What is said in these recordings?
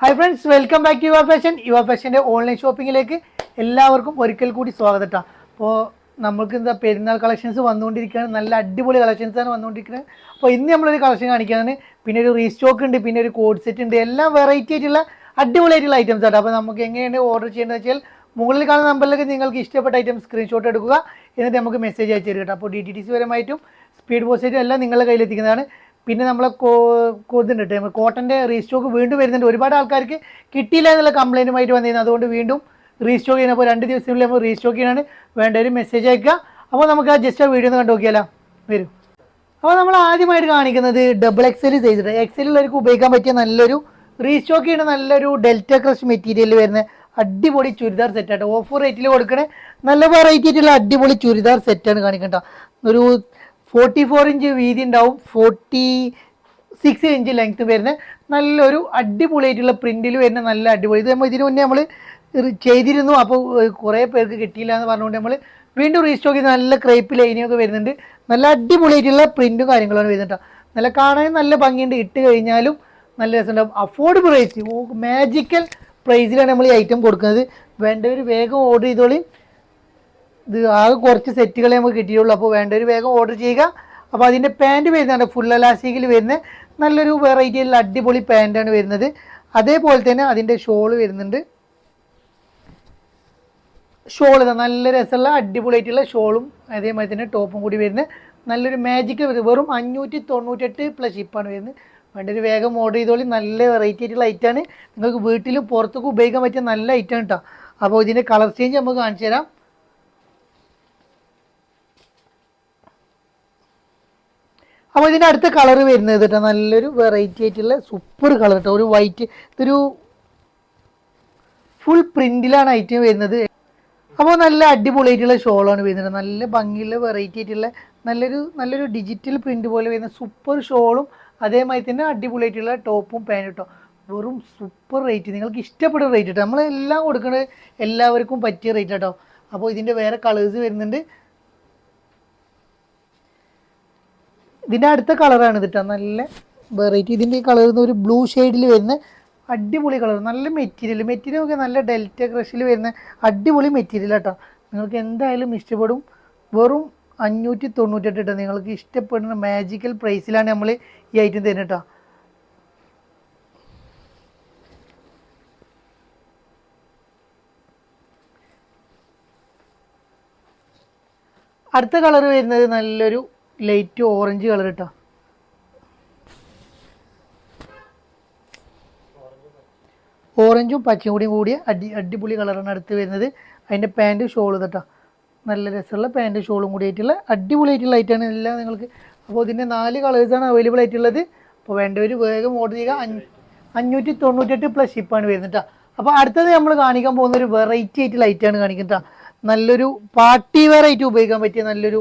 Hi friends welcome back to your fashion your ഫാഷന്റെ online ഷോപ്പിങ്ങിലേക്ക് എല്ലാവർക്കും ഒരിക്കൽ കൂടി സ്വാഗതം കേട്ടോ അപ്പോൾ നമുക്ക് എന്താ പെരുന്നാൾ കളക്ഷൻസ് വന്നുകൊണ്ടിരിക്കുകയാണ്. നല്ല അടിപൊളി കളക്ഷൻസ് ആണ് വന്നുകൊണ്ടിരിക്കുന്നത്. അപ്പോൾ ഇന്ന് നമ്മളൊരു കളക്ഷൻ കാണിക്കാനാണ്. പിന്നെ ഒരു റീസ്റ്റോക്ക് ഉണ്ട് പിന്നെ ഒരു കോഡ് സെറ്റ് ഉണ്ട്. എല്ലാം വെറൈറ്റി ആയിട്ടുള്ള അടിപൊളിയായിട്ടുള്ള ഐറ്റംസ് ആണ് അപ്പോൾ നമുക്ക് എങ്ങനെയാണ് ഓർഡർ ചെയ്യേണ്ടത് വെച്ചാൽ മുകളിൽ കാണുന്ന നമ്പറിലേക്ക് നിങ്ങൾക്ക് ഇഷ്ടപ്പെട്ട ഐറ്റം സ്ക്രീൻഷോട്ട് എടുക്കുക. എന്നിട്ട് നമുക്ക് മെസ്സേജ് അയച്ചു തരിക കേട്ടോ അപ്പോൾ ഡി ടി ടി സി പരമായിട്ടും സ്പീഡ് പോസ്റ്റായിട്ടും എല്ലാം നിങ്ങളുടെ കയ്യിലെത്തിക്കുന്നതാണ്. പിന്നെ നമ്മളെ കൊടുത്തിട്ടുണ്ട് ടൈം കോട്ടന്റെ റീസ്റ്റോക്ക് വീണ്ടും വരുന്നുണ്ട്. ഒരുപാട് ആൾക്കാർക്ക് കിട്ടിയില്ല എന്നുള്ള കംപ്ലൈന്റുമായിട്ട് വന്നിരുന്നു. അതുകൊണ്ട് വീണ്ടും റീസ്റ്റോക്ക് ചെയ്യുന്നത് അപ്പോൾ രണ്ട് ദിവസത്തിനുള്ളിൽ നമ്മൾ റീസ്റ്റോക്ക് ചെയ്യാനാണ് വേണ്ട ഒരു മെസ്സേജ് അയക്കുക. അപ്പോൾ നമുക്ക് ആ ജസ്റ്റ് ആ വീഡിയോ ഒന്ന് കണ്ടു നോക്കിയാലോ വരും. അപ്പോൾ നമ്മൾ ആദ്യമായിട്ട് കാണിക്കുന്നത് ഡബിൾ എക്സൽ സൈസ് എക്സലുള്ളവർക്ക് ഉപയോഗിക്കാൻ പറ്റിയ നല്ലൊരു റീസ്റ്റോക്ക് ചെയ്യുന്ന നല്ലൊരു ഡെൽറ്റ ക്രഷ് മെറ്റീരിയൽ വരുന്ന അടിപൊളി ചുരിദാർ സെറ്റ് സെറ്റാണ് ഓഫർ റേറ്റിൽ കൊടുക്കണേ നല്ല വെറൈറ്റി ആയിട്ടുള്ള അടിപൊളി ചുരിദാർ സെറ്റാണ് കാണിക്കണ്ട ഒരു ഫോർട്ടി ഫോർ ഇഞ്ച് വീതി ഉണ്ടാവും. ഫോർട്ടി സിക്സ് ഇഞ്ച് ലെങ്ത് വരുന്ന നല്ലൊരു അടിപൊളിയായിട്ടുള്ള പ്രിന്റിൽ വരുന്ന നല്ല അടിപൊളി. ഇത് നമ്മൾ ഇതിനു മുന്നേ നമ്മൾ ചെയ്തിരുന്നു. അപ്പോൾ കുറേ പേർക്ക് കിട്ടിയില്ല എന്ന് പറഞ്ഞുകൊണ്ട് നമ്മൾ വീണ്ടും റീസ്റ്റോക്ക് ചെയ്ത് നല്ല ക്രേപ്പ് ലൈനിയൊക്കെ വരുന്നുണ്ട്. നല്ല അടിപൊളിയായിട്ടുള്ള പ്രിന്റും കാര്യങ്ങളാണ് വരുന്നുണ്ട്. നല്ല കാണാൻ നല്ല ഭംഗിയുണ്ട്. ഇട്ട് കഴിഞ്ഞാലും നല്ല രസമുണ്ടാവും. അഫോർഡബിൾ പ്രൈസ് മാജിക്കൽ പ്രൈസിലാണ് നമ്മൾ ഈ ഐറ്റം കൊടുക്കുന്നത്. വേണ്ടവർ വേഗം ഓർഡർ ചെയ്തോളി. ഇത് ആകെ കുറച്ച് സെറ്റുകളെ നമുക്ക് കിട്ടിയുള്ളൂ അപ്പോൾ വേണ്ട ഒരു വേഗം ഓർഡർ ചെയ്യുക. അപ്പോൾ അതിന്റെ പാന്റ് വരുന്നുണ്ട് ഫുൾ അലാസ്റ്റിക്കിൽ വരുന്ന നല്ലൊരു വെറൈറ്റിയുള്ള അടിപൊളി പാന്റാണ് വരുന്നത്. അതേപോലെ തന്നെ അതിന്റെ ഷോൾ വരുന്നുണ്ട്. ഷോൾ നല്ല രസമുള്ള അടിപൊളിയായിട്ടുള്ള ഷോളും അതേമാതിരി തന്നെ ടോപ്പും കൂടി വരുന്ന നല്ലൊരു മാജിക് വെറും അഞ്ഞൂറ്റി തൊണ്ണൂറ്റെട്ട് പ്ലസ് ഷിപ്പാണ് വരുന്നത്. വേണ്ട ഒരു വേഗം ഓർഡർ ചെയ്തോളി. നല്ല വെറൈറ്റി ആയിട്ടുള്ള ഐറ്റാണ് നിങ്ങൾക്ക് വീട്ടിലും പുറത്തൊക്കെ ഉപയോഗിക്കാൻ പറ്റിയ നല്ല ഐറ്റം കേട്ടോ അപ്പോൾ ഇതിന്റെ കളർ ചേഞ്ച് നമുക്ക് കാണിച്ചു തരാം. അപ്പോൾ ഇതിന്റെ അടുത്ത കളർ വരുന്നത് കേട്ടോ നല്ലൊരു വെറൈറ്റി ആയിട്ടുള്ള സൂപ്പർ കളർ കേട്ടോ. ഒരു വൈറ്റ് ഇതൊരു ഫുൾ പ്രിന്റിലാണ് ഐറ്റം വരുന്നത്. അപ്പോൾ നല്ല അടിപൊളിയായിട്ടുള്ള ഷോളാണ് വരുന്നത്. നല്ല ഭംഗിയുള്ള വെറൈറ്റി ആയിട്ടുള്ള നല്ലൊരു നല്ലൊരു ഡിജിറ്റൽ പ്രിന്റ് പോലെ വരുന്ന സൂപ്പർ ഷോളും അതേമാതിരി തന്നെ അടിപൊളിയായിട്ടുള്ള ടോപ്പും പാന്റും കേട്ടോ വെറും സൂപ്പർ റേറ്റ് നിങ്ങൾക്ക് ഇഷ്ടപ്പെടുന്ന റേറ്റ് കേട്ടോ നമ്മളെല്ലാം കൊടുക്കുന്നത് എല്ലാവർക്കും പറ്റിയ റേറ്റ് കേട്ടോ അപ്പോൾ ഇതിന്റെ വേറെ കളേഴ്സ് വരുന്നുണ്ട്. ഇതിന്റെ അടുത്ത കളറാണ് ഇതിട്ട. നല്ല വെറൈറ്റി ഇതിന്റെ കളർ ഒരു ബ്ലൂ ഷെയ്ഡിൽ വരുന്ന അടിപൊളി കളർ. നല്ല മെറ്റീരിയൽ. മെറ്റീരിയൽ ഒക്കെ നല്ല ഡെൽറ്റ ക്രഷിൽ വരുന്ന അടിപൊളി മെറ്റീരിയൽ കേട്ടോ നിങ്ങൾക്ക് എന്തായാലും ഇഷ്ടപ്പെടും. വെറും അഞ്ഞൂറ്റി തൊണ്ണൂറ്റെട്ട് കേട്ടോ നിങ്ങൾക്ക് ഇഷ്ടപ്പെടുന്ന മാജിക്കൽ പ്രൈസിലാണ് നമ്മൾ ഈ ഐറ്റം തരുന്നത് കേട്ടോ അടുത്ത കളർ വരുന്നത് നല്ലൊരു ലൈറ്റ് ഓറഞ്ച് കളർ കേട്ടോ ഓറഞ്ചും പച്ചയും കൂടിയും കൂടിയ അടി അടിപൊളി കളറാണ് അടുത്ത് വരുന്നത്. അതിന്റെ പാന്റ് ഷോൾ കേട്ടോ നല്ല രസമുള്ള പാന്റ് ഷോളും കൂടി ആയിട്ടുള്ള അടിപൊളി ആയിട്ടുള്ള ഐറ്റാണ് എല്ലാം നിങ്ങൾക്ക്. അപ്പോൾ ഇതിന്റെ നാല് കളേഴ്സാണ് അവൈലബിൾ ആയിട്ടുള്ളത്. അപ്പോൾ വേണ്ടവർ വേഗം ഓർഡർ ചെയ്യുക. അഞ്ഞൂ അഞ്ഞൂറ്റി തൊണ്ണൂറ്റെട്ട് പ്ലസ് ഷിപ്പാണ് വരുന്നത് കേട്ടോ അപ്പോൾ അടുത്തത് നമ്മൾ കാണിക്കാൻ പോകുന്ന ഒരു വെറൈറ്റി ആയിട്ടുള്ള ഐറ്റാണ് കാണിക്കുന്നത് നല്ലൊരു പാർട്ടി വെയർ ആയിട്ട് ഉപയോഗിക്കാൻ പറ്റിയ നല്ലൊരു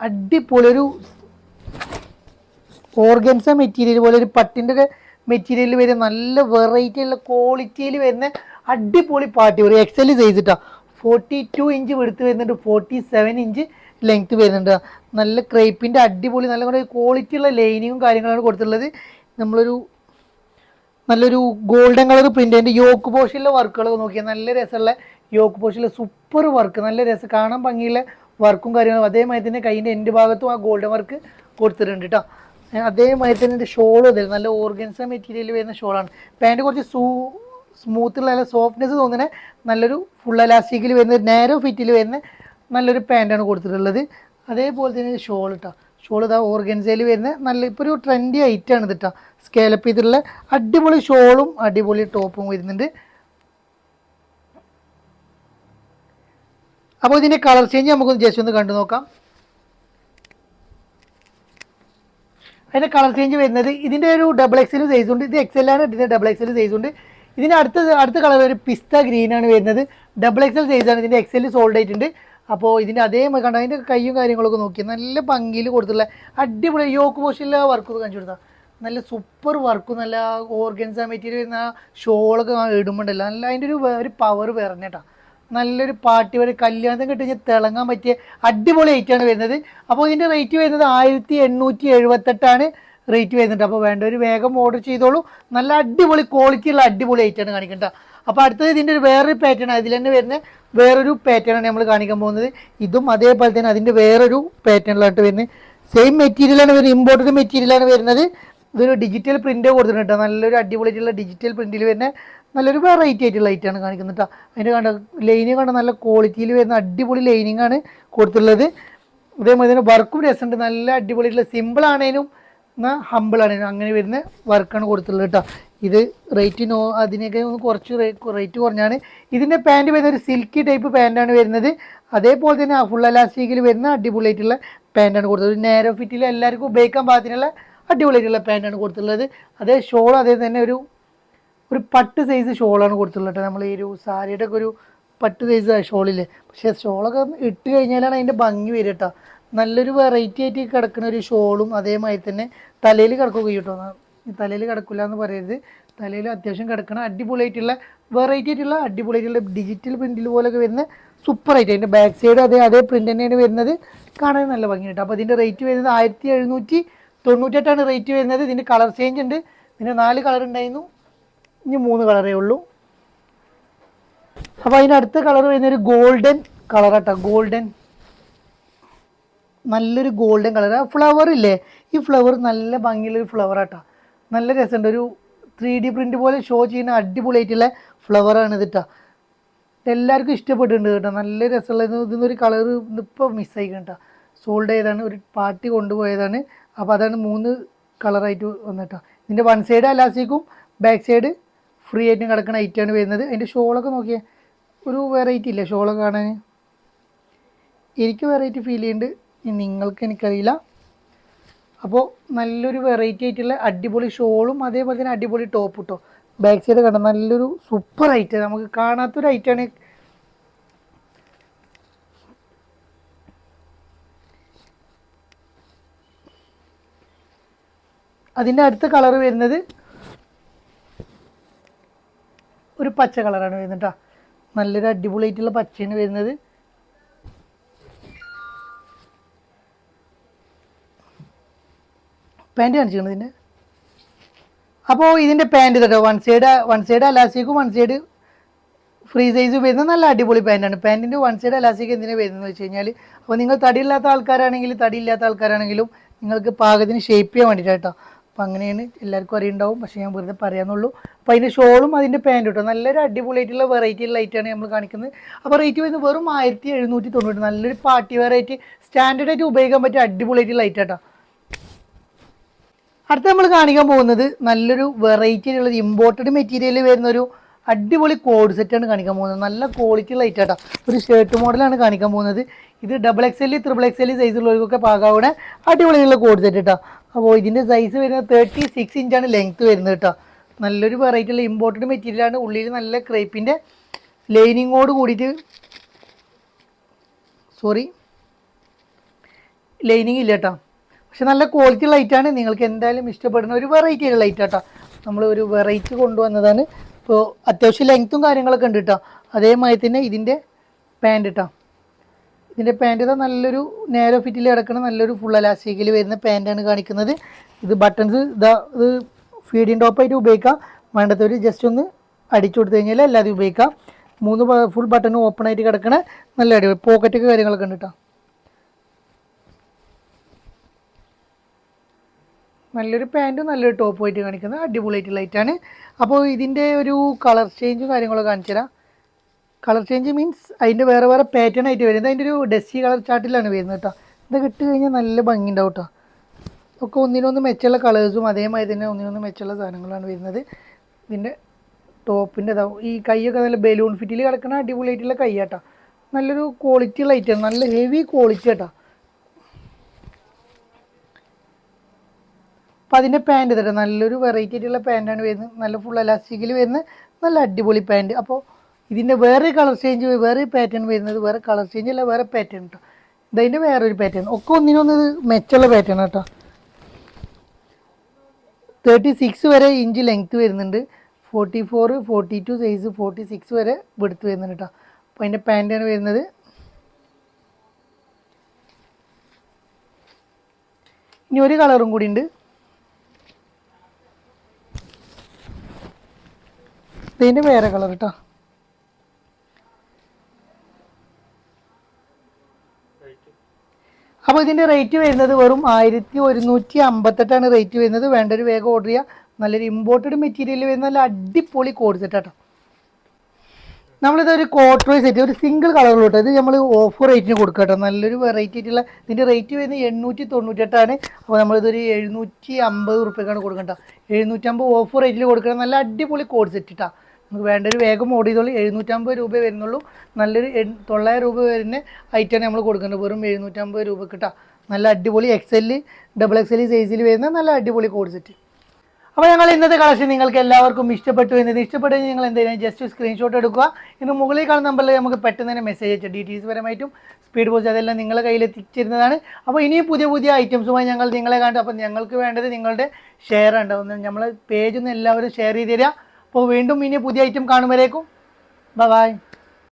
അടിപൊളി ഒരു ഓർഗൻസ മെറ്റീരിയൽ പോലെ ഒരു പട്ടിന്റെ ഒക്കെ മെറ്റീരിയൽ വരുന്ന നല്ല വെറൈറ്റി ഉള്ള ക്വാളിറ്റിയിൽ വരുന്ന അടിപൊളി പാർട്ടി ഒരു എക്സൽ സൈസ് ഇട്ടാ ഫോർട്ടി ടു ഇഞ്ച് വെടുത്ത് വരുന്നുണ്ട്. ഫോർട്ടി സെവൻ ഇഞ്ച് ലെങ്ത് വരുന്നുണ്ട്. നല്ല ക്രേപ്പിന്റെ അടിപൊളി നല്ല ക്വാളിറ്റി ഉള്ള ലൈനിങ്ങും കാര്യങ്ങളാണ് കൊടുത്തിട്ടുള്ളത്. നമ്മളൊരു നല്ലൊരു ഗോൾഡൻ കളർ പ്രിന്റ് അതിന്റെ യോക്ക് പോഷിലെ വർക്കുകളൊക്കെ നോക്കിയാൽ നല്ല രസമുള്ള യോക്ക് പോഷിലെ സൂപ്പർ വർക്ക് നല്ല രസം. കാണാൻ ഭംഗിയുള്ള വർക്കും കാര്യങ്ങളും അതേമാതിരി തന്നെ കൈയിന്റെ എന്റെ ഭാഗത്തും ആ ഗോൾഡൻ വർക്ക് കൊടുത്തിട്ടുണ്ട് കേട്ടോ അതേമാതിരി തന്നെ എന്റെ ഷോൾ അതായത് നല്ല ഓർഗൻസ മെറ്റീരിയൽ വരുന്ന ഷോളാണ് പാന്റ് കുറച്ച് സൂ സ്മൂത്തുള്ള നല്ല സോഫ്റ്റ്നെസ് തോന്നുന്ന നല്ലൊരു ഫുൾ അലാസ്റ്റിക്കിൽ വരുന്ന നാരോ ഫിറ്റിൽ വരുന്ന നല്ലൊരു പാന്റാണ് കൊടുത്തിട്ടുള്ളത്. അതേപോലെ തന്നെ ഷോൾ കേട്ടോ ഷോൾ ഇതാ ഓർഗൻസയിൽ വരുന്ന നല്ല ഇപ്പോൾ ഒരു ട്രെൻഡി ഐറ്റാണ് ഇത് കേട്ടോ സ്കേലപ്പ് ചെയ്തിട്ടുള്ള അടിപൊളി ഷോളും അടിപൊളി ടോപ്പും വരുന്നുണ്ട്. അപ്പോൾ ഇതിന്റെ കളർ ചേഞ്ച് നമുക്കൊന്ന് ജസ്റ്റ് ഒന്ന് കണ്ടു നോക്കാം. അതിന്റെ കളർ ചേഞ്ച് വരുന്നത് ഇതിന്റെ ഒരു ഡബിൾ എക്സൽ സൈസ് ഉണ്ട്. ഇത് ആണ് ഇതിന്റെ ഡബിൾ എക്സൽ സൈസ് ഉണ്ട്. ഇതിന്റെ അടുത്ത അടുത്ത കളർ ഒരു പിസ്ത ഗ്രീൻ ആണ് വരുന്നത്. ഡബിൾ എക്സൽ സൈസ് ആണ് ഇതിന്റെ എക്സൽ സോൾഡ് ആയിട്ടുണ്ട് അപ്പോൾ ഇതിന്റെ അതേ കണ്ട അതിന്റെ കൈയും കാര്യങ്ങളൊക്കെ നോക്കി. നല്ല ഭംഗിയിൽ കൊടുത്തുള്ള അടിപൊളി യോക്ക് പോഷനിലെ വർക്ക് കാണിച്ചു കൊടുത്താൽ നല്ല സൂപ്പർ വർക്ക് നല്ല ഓർഗൻസ മെറ്റീരിയൽ വരുന്ന ഷോളൊക്കെ ഇടുമ്പോണ്ടല്ലോ. നല്ല അതിന്റെ ഒരു ഒരു പവർ വേറെ കേട്ടോ നല്ലൊരു പാർട്ടി വരെ കല്യാണത്തിന് കിട്ടി കഴിഞ്ഞാൽ തിളങ്ങാൻ പറ്റിയ അടിപൊളി ഐറ്റമാണ് വരുന്നത്. അപ്പോൾ ഇതിന്റെ റേറ്റ് വരുന്നത് ആയിരത്തി എണ്ണൂറ്റി എഴുപത്തെട്ടാണ് റേറ്റ് വരുന്നുണ്ട് അപ്പോൾ വേണ്ട ഒരു വേഗം ഓർഡർ ചെയ്തോളൂ. നല്ല അടിപൊളി ക്വാളിറ്റി ഉള്ള അടിപൊളി ഐറ്റമാണ് കാണിക്കേണ്ട അപ്പോൾ അടുത്തത് ഇതിന്റെ ഒരു വേറൊരു പാറ്റേൺ അതിൽ തന്നെ വരുന്ന വേറൊരു പാറ്റേൺ ആണ് നമ്മൾ കാണിക്കാൻ പോകുന്നത്. ഇതും അതേപോലെ തന്നെ അതിന്റെ വേറൊരു പാറ്റേണിലായിട്ട് വരുന്നത്. സെയിം മെറ്റീരിയലാണ് വരുന്നത് ഇമ്പോർട്ടഡ് മെറ്റീരിയലാണ് വരുന്നത്. ഇതൊരു ഡിജിറ്റൽ പ്രിന്റ് കൊടുത്തിട്ടുണ്ട് നല്ലൊരു അടിപൊളിയായിട്ടുള്ള ഡിജിറ്റൽ പ്രിന്റിൽ വരുന്ന നല്ലൊരു വെറൈറ്റി ലൈറ്റ് ആണ് കാണിക്കുന്നത് കേട്ടോ അതിന്റെ കണ്ട ലൈനിങ് കണ്ട നല്ല ക്വാളിറ്റിയിൽ വരുന്ന അടിപൊളി ലൈനിങ് ആണ് കൊടുത്തുള്ളത് അതേമാതിരി തന്നെ വർക്കും രസമുണ്ട്. നല്ല അടിപൊളിയായിട്ടുള്ള സിമ്പിൾ ആണേലും എന്നാൽ ഹമ്പിൾ ആണേലും അങ്ങനെ വരുന്ന വർക്കാണ് കൊടുത്തുള്ളത് കേട്ടോ ഇത് റേറ്റ് നോ അതിനൊക്കെ ഒന്ന് കുറച്ച് റേറ്റ് കുറഞ്ഞാണ്. ഇതിന്റെ പാന്റ് വരുന്ന ഒരു സിൽക്കി ടൈപ്പ് പാന്റാണ് വരുന്നത്. അതേപോലെ തന്നെ ഫുൾ അലാസ്റ്റിക്കിൽ വരുന്ന അടിപൊളിയായിട്ടുള്ള പാന്റാണ് കൊടുത്തത് നേരോ ഫിറ്റിൽ എല്ലാവർക്കും ഉപയോഗിക്കാൻ പാകത്തിനുള്ള അടിപൊളിയായിട്ടുള്ള പാന്റാണ് കൊടുത്തുള്ളത് അതേ ഷോൾ അതേ തന്നെ ഒരു ഒരു പട്ട് സൈസ് ഷോളാണ് കൊടുത്തിട്ടുള്ളത് നമ്മൾ ഈ ഒരു സാരിയുടെ ഒക്കെ ഒരു പട്ട് സൈസ് ഷോളില്ലേ പക്ഷേ ഷോളൊക്കെ ഇട്ട് കഴിഞ്ഞാലാണ് അതിന്റെ ഭംഗി വരിക കേട്ടോ. നല്ലൊരു വെറൈറ്റി ആയിട്ട് കിടക്കുന്ന ഒരു ഷോളും അതേമാതിരി തന്നെ തലയിൽ കിടക്കുകയും കേട്ടോ. തലയിൽ കിടക്കില്ല എന്ന് പറയരുത്. തലയിൽ അത്യാവശ്യം കിടക്കണ അടിപൊളിയായിട്ടുള്ള വെറൈറ്റി ആയിട്ടുള്ള അടിപൊളിയായിട്ടുള്ള ഡിജിറ്റൽ പ്രിന്റിൽ പോലൊക്കെ വരുന്ന സൂപ്പർ ആയിട്ട് അതിന്റെ ബാക്ക് സൈഡ് അതേ അതേ പ്രിന്റ് തന്നെയാണ് വരുന്നത്. കാണാൻ നല്ല ഭംഗി കേട്ടോ. അപ്പോൾ ഇതിന്റെ റേറ്റ് വരുന്നത് ആയിരത്തി എഴുന്നൂറ്റി തൊണ്ണൂറ്റെട്ടാണ് റേറ്റ് വരുന്നത്. ഇതിന്റെ കളർ ചേഞ്ച് ഉണ്ട്. പിന്നെ നാല് കളർ ഉണ്ടായിരുന്നു. ഇനി മൂന്ന് കളറേ ഉള്ളൂ. അപ്പോൾ അതിനടുത്ത കളർ വരുന്ന ഒരു ഗോൾഡൻ കളറാട്ടോ ഗോൾഡൻ നല്ലൊരു ഗോൾഡൻ കളർ. ആ ഫ്ലവർ ഇല്ലേ? ഈ ഫ്ലവർ നല്ല ഭംഗിയുള്ളൊരു ഫ്ലവർ ആട്ടോ. നല്ല രസമുണ്ട്. ഒരു ത്രീ ഡി പ്രിന്റ് പോലെ ഷോ ചെയ്യുന്ന അടിപൊളിയായിട്ടുള്ള ഫ്ലവറാണ് ഇതിട്ടോ. എല്ലാവർക്കും ഇഷ്ടപ്പെട്ടിട്ടുണ്ട് കേട്ടോ. നല്ല രസമുള്ള ഇത്. ഇതിന്നൊരു കളർ ഇപ്പോൾ മിസ്സായിക്കണം കേട്ടോ. സോൾഡ് ചെയ്താണ് ഒരു പാർട്ടി കൊണ്ടുപോയതാണ്. അപ്പോൾ അതാണ് മൂന്ന് കളറായിട്ട് വന്നിട്ടോ. ഇതിന്റെ വൺ സൈഡ് അലാസിക്കും ബാക്ക് സൈഡ് ഫ്രീ ആയിട്ടും കിടക്കുന്ന ഐറ്റാണ് വരുന്നത്. അതിന്റെ ഷോളൊക്കെ നോക്കിയാൽ ഒരു വെറൈറ്റി ഇല്ല ഷോളൊക്കെ കാണാൻ? എനിക്ക് വെറൈറ്റി ഫീൽ ചെയ്യുന്നുണ്ട്. നിങ്ങൾക്ക് എനിക്കറിയില്ല. അപ്പോൾ നല്ലൊരു വെറൈറ്റി ആയിട്ടുള്ള അടിപൊളി ഷോളും അതേപോലെ തന്നെ അടിപൊളി ടോപ്പ് കിട്ടോ ബാക്ക് സൈഡ് കണ്ട? നല്ലൊരു സൂപ്പർ ഐറ്റം നമുക്ക് കാണാത്തൊരു ഐറ്റമാണ് അതിന്റെ അടുത്ത കളർ വരുന്നത് ഒരു പച്ച കളറാണ് വരുന്നത് കേട്ടോ നല്ലൊരു അടിപൊളിയായിട്ടുള്ള പച്ചയാണ് വരുന്നത്. പാന്റ് കാണിച്ചിട്ടുണ്ട് ഇതിന്റെ അപ്പോൾ ഇതിന്റെ പാന്റ് കേട്ടോ വൺ സൈഡ് വൺ സൈഡ് അലാസ്റ്റിക്കും വൺ സൈഡ് ഫ്രീ സൈസ് വരുന്ന നല്ല അടിപൊളി പാന്റാണ് പാന്റിന്റെ വൺ സൈഡ് അലാസ്റ്റിക് എന്തിനാണ് വരുന്നതെന്ന് വെച്ച് കഴിഞ്ഞാൽ അപ്പോൾ നിങ്ങൾ തടിയില്ലാത്ത ആൾക്കാരാണെങ്കിലും തടിയില്ലാത്ത ആൾക്കാരാണെങ്കിലും നിങ്ങൾക്ക് പാകത്തിന് ഷേപ്പ് ചെയ്യാൻ വേണ്ടിയിട്ടാണ് കേട്ടോ അപ്പോൾ അങ്ങനെയാണ് എല്ലാവർക്കും അറിയുണ്ടാവും. പക്ഷേ ഞാൻ വെറുതെ പറയാമെന്നുള്ളൂ അപ്പം അതിന്റെ ഷോളും അതിന്റെ പാന്റും കേട്ടോ നല്ലൊരു അടിപൊളിയായിട്ടുള്ള വെറൈറ്റി ലൈറ്റാണ് നമ്മൾ കാണിക്കുന്നത്. അപ്പോൾ റേറ്റ് വരുന്നത് വെറും ആയിരത്തി എഴുന്നൂറ്റി തൊണ്ണൂറ് നല്ലൊരു പാർട്ടി വെറൈറ്റി സ്റ്റാൻഡേർഡ് ആയിട്ട് ഉപയോഗിക്കാൻ പറ്റിയ അടിപൊളിയായിട്ട് ലൈറ്റ് കേട്ടോ അടുത്ത നമ്മൾ കാണിക്കാൻ പോകുന്നത് നല്ലൊരു വെറൈറ്റി ഉള്ള ഇമ്പോർട്ടഡ് മെറ്റീരിയൽ വരുന്ന ഒരു അടിപൊളി കോഡ് സെറ്റാണ് കാണിക്കാൻ പോകുന്നത്. നല്ല ക്വാളിറ്റി ലൈറ്റ് ആട്ടോ. ഒരു ഷർട്ട് മോഡലാണ് കാണിക്കാൻ പോകുന്നത്. ഇത് double X L triple X L സൈസുള്ളവർക്കൊക്കെ പാകാവുന്ന അടിപൊളിയുള്ള കോഡ് സെറ്റ് കേട്ടോ അപ്പോൾ ഇതിന്റെ സൈസ് വരുന്നത് തേർട്ടി സിക്സ് ഇഞ്ചാണ് ലെങ്ത് വരുന്നത് കേട്ടോ നല്ലൊരു വെറൈറ്റി ഉള്ള ഇമ്പോർട്ടന്റ് മെറ്റീരിയൽ ആണ്. ഉള്ളിൽ നല്ല ക്രേപ്പിന്റെ ലൈനിങ്ങോട് കൂടിയിട്ട് സോറി ലൈനിങ് ഇല്ല കേട്ടോ പക്ഷെ നല്ല ക്വാളിറ്റി ലൈറ്റാണ് നിങ്ങൾക്ക് എന്തായാലും ഇഷ്ടപ്പെടുന്ന ഒരു വെറൈറ്റി ഉള്ള ലൈറ്റ് കേട്ടോ നമ്മൾ ഒരു വെറൈറ്റി കൊണ്ടുവന്നതാണ്. ഇപ്പോൾ അത്യാവശ്യം ലെങ്ത്തും കാര്യങ്ങളൊക്കെ ഉണ്ട് കേട്ടോ അതേമാതിരി തന്നെ ഇതിന്റെ പാന്റ് കേട്ടോ ഇതിന്റെ പാന്റ് ഇതാ നല്ലൊരു നേരോ ഫിറ്റിൽ കിടക്കുന്ന നല്ലൊരു ഫുൾ അലാസ്റ്റിക്കിൽ വരുന്ന പാന്റാണ് കാണിക്കുന്നത്. ഇത് ബട്ടൺസ് ഇതാ ഇത് ഫീഡിങ് ടോപ്പായിട്ട് ഉപയോഗിക്കാം. വേണ്ടത്തവർ ജസ്റ്റ് ഒന്ന് അടിച്ചു കൊടുത്തു കഴിഞ്ഞാൽ അല്ലാതെ ഉപയോഗിക്കാം. മൂന്ന് ഫുൾ ബട്ടൺ ഓപ്പൺ ആയിട്ട് കിടക്കണ നല്ല അടിപൊളി പോക്കറ്റൊക്കെ കാര്യങ്ങളൊക്കെ ഉണ്ട് കേട്ടോ നല്ലൊരു പാന്റും നല്ലൊരു ടോപ്പ് ആയിട്ട് കാണിക്കുന്നത്. അടിപൊളിയായിട്ട് ലൈറ്റാണ് അപ്പോൾ ഇതിന്റെ ഒരു കളർ ചേഞ്ചും കാര്യങ്ങളൊക്കെ കാണിച്ചു തരാം കളർ ചേഞ്ച് മീൻസ് അതിന്റെ വേറെ വേറെ പാറ്റേൺ ആയിട്ട് വരുന്നത്. അതിന്റെ ഒരു ഡെസ്സി കളർ ചാർട്ടിലാണ് വരുന്നത് കേട്ടോ. ഇത് ഇട്ട് കഴിഞ്ഞാൽ നല്ല ഭംഗി ഉണ്ടാവും കേട്ടോ. ഒക്കെ ഒന്നിനൊന്ന് മെച്ചമുള്ള കളേഴ്സും അതേമാതിരി തന്നെ ഒന്നിനൊന്ന് മെച്ചമുള്ള സാധനങ്ങളാണ് വരുന്നത്. ഇതിന്റെ ടോപ്പിന്റെ ഈ കൈയൊക്കെ നല്ല ബലൂൺ ഫിറ്റിൽ കിടക്കുന്ന അടിപൊളിയായിട്ടുള്ള കൈ കേട്ടോ. നല്ലൊരു ക്വാളിറ്റി ഉള്ള ഐറ്റം നല്ല ഹെവി ക്വാളിറ്റി കേട്ടോ അപ്പോൾ അതിന്റെ പാന്റ് തരാം നല്ലൊരു വെറൈറ്റി ആയിട്ടുള്ള പാന്റാണ് വരുന്നത്. നല്ല ഫുൾ എലാസ്റ്റിക്കിൽ വരുന്ന നല്ല അടിപൊളി പാന്റ് അപ്പോൾ ഇതിന്റെ വേറെ കളർ ചേഞ്ച് വേറെ പാറ്റേൺ വരുന്നത് വേറെ കളർ ചേഞ്ച് അല്ല വേറെ പാറ്റേൺ കേട്ടോ ഇതിന്റെ വേറൊരു പാറ്റേൺ ഒക്കെ ഒന്നിനൊന്ന് ഇത് മെച്ചുള്ള പാറ്റേൺ കേട്ടോ തേർട്ടി സിക്സ് വരെ ഇഞ്ച് ലെങ്ത്ത് വരുന്നുണ്ട്. Forty four forty two size forty six വരെ വെടുത്ത് വരുന്നുണ്ട് കേട്ടോ അപ്പോൾ അതിന്റെ പാന്റാണ് വരുന്നത്. ഇനി ഒരു കളറും കൂടി ഉണ്ട്. ഇതിന്റെ വേറെ കളർ കേട്ടോ അപ്പോൾ ഇതിന്റെ റേറ്റ് വരുന്നത് വെറും ആയിരത്തി ഒരുന്നൂറ്റി അമ്പത്തെട്ടാണ് റേറ്റ് വരുന്നത്. വേണ്ട ഒരു വേഗം ഓർഡർ ചെയ്യുക നല്ലൊരു ഇമ്പോർട്ടഡ് മെറ്റീരിയൽ വരുന്ന നല്ല അടിപൊളി കോഡ് സെറ്റ് കേട്ടോ നമ്മളിതൊരു കോട്ടറോയി സെറ്റ് ഒരു സിംഗിൾ കളറിലോട്ട് ഇത് നമ്മൾ ഓഫർ റേറ്റിന് കൊടുക്കുക നല്ലൊരു വെറൈറ്റി ആയിട്ടുള്ള ഇതിന്റെ റേറ്റ് വരുന്നത് എണ്ണൂറ്റി തൊണ്ണൂറ്റെട്ടാണ് അപ്പോൾ നമ്മളിതൊരു എഴുന്നൂറ്റി അമ്പത് റുപ്യക്കാണ് കൊടുക്കേണ്ട. എഴുന്നൂറ്റമ്പത് ഓഫർ റേറ്റിൽ കൊടുക്കണം നല്ല അടിപൊളി കോഡ് സെറ്റ് ഇട്ടാ നമുക്ക് വേണ്ട ഒരു വേഗം ഓടിയതുള്ളൂ എഴുന്നൂറ്റമ്പത് രൂപ വരുന്നുള്ളൂ. നല്ലൊരു തൊള്ളായിരം രൂപ വരുന്ന ഐറ്റം നമ്മൾ കൊടുക്കേണ്ടത് വെറും എഴുന്നൂറ്റമ്പത് രൂപ കിട്ടാം നല്ല അടിപൊളി എക്സെൽ ഡബിൾ എക്സെൽ സൈസിൽ വരുന്ന നല്ല അടിപൊളി കോഡ് സെറ്റ് അപ്പോൾ ഞങ്ങൾ ഇന്നത്തെ കളക്ഷൻ നിങ്ങൾക്ക് എല്ലാവർക്കും ഇഷ്ടപ്പെട്ടു എന്നത് ഇഷ്ടപ്പെട്ടു നിങ്ങൾ എന്ത് ചെയ്യുക ജസ്റ്റ് സ്ക്രീൻഷോട്ട് എടുക്കുക. ഇന്ന് മുകളിൽ കാണുന്ന നമ്പറിൽ നമുക്ക് പെട്ടെന്ന് തന്നെ മെസ്സേജ് അയച്ചു ഡീറ്റെയിൽസ് പരമായിട്ടും സ്പീഡ് പോസ്റ്റ് അതെല്ലാം നിങ്ങളെ കയ്യിൽ എത്തിച്ചിരുന്നതാണ്. അപ്പോൾ ഇനിയും പുതിയ പുതിയ ഐറ്റംസുമായി ഞങ്ങൾ നിങ്ങളെ കാണും. അപ്പോൾ ഞങ്ങൾക്ക് വേണ്ടത് നിങ്ങളുടെ ഷെയർ ഉണ്ടാവും നമ്മൾ പേജ് ഒന്ന് എല്ലാവരും ഷെയർ ചെയ്ത് തരിക അപ്പോൾ വീണ്ടും ഇനി പുതിയ ഐറ്റം കാണുമ്പോഴേക്കും. ബൈ